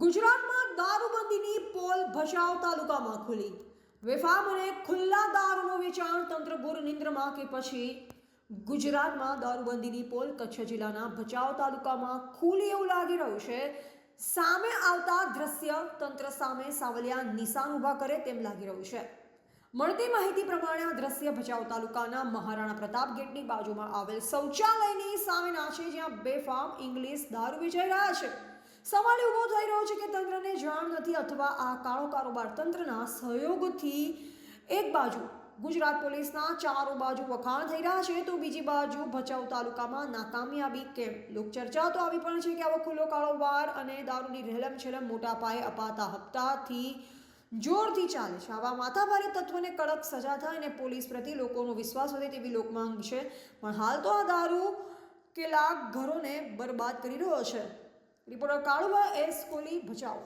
ગુજરાતમાં દારૂબંધીની પોલ ભચાઉ તાલુકામાં ખુલી. વેફામ અને ખુલ્લા દારૂનું વેચાણ તંત્ર ગુર નિંદ્રમાં કે પછી ગુજરાતમાં દારૂબંધીની પોલ કચ્છ જિલ્લાના ભચાઉ તાલુકામાં ખુલી એવું લાગી રહ્યું છે. સામે આવતા દ્રશ્ય તંત્ર સામે સાવલિયા નિશાન ઊભા કરે તેમ લાગી રહ્યું છે. મળતી માહિતી પ્રમાણે આ દ્રશ્ય ભચાઉ તાલુકાના મહારાણા પ્રતાપ ગેટની બાજુમાં આવેલ શૌચાલયની સામેના છે જ્યાં બેફામ ઇંગ્લિશ દારૂ વેચાઈ રહ્યા છે. સવાલ ઊભો થઈ રહ્યો છે કે તંત્રને જાણ નથી અથવા આ કાળો કારોબાર તંત્રના સહયોગથી એક બાજુ ગુજરાત પોલીસના ચારો બાજુ વખાણ થઈ રહ્યા છે તો બીજી બાજુ ભચાઉ તાલુકામાં નાકામયાબી કેમ? લોકચર્ચા તો આવી પણ છે કે આવો ખુલ્લો કારોબાર અને દારૂની રહેલમ છેલમ મોટા પાયે અપાતા હપ્તાથી જોરથી ચાલે છે. આવા માથાભારે તત્વોને કડક સજા થાય અને પોલીસ પ્રત્યે લોકોનો વિશ્વાસ વધે તેવી લોકમાંગ છે. પણ હાલ તો આ દારૂ કેટલાક ઘરોને બરબાદ કરી રહ્યો છે. Reporter Kaluba S Kohli Bhachau.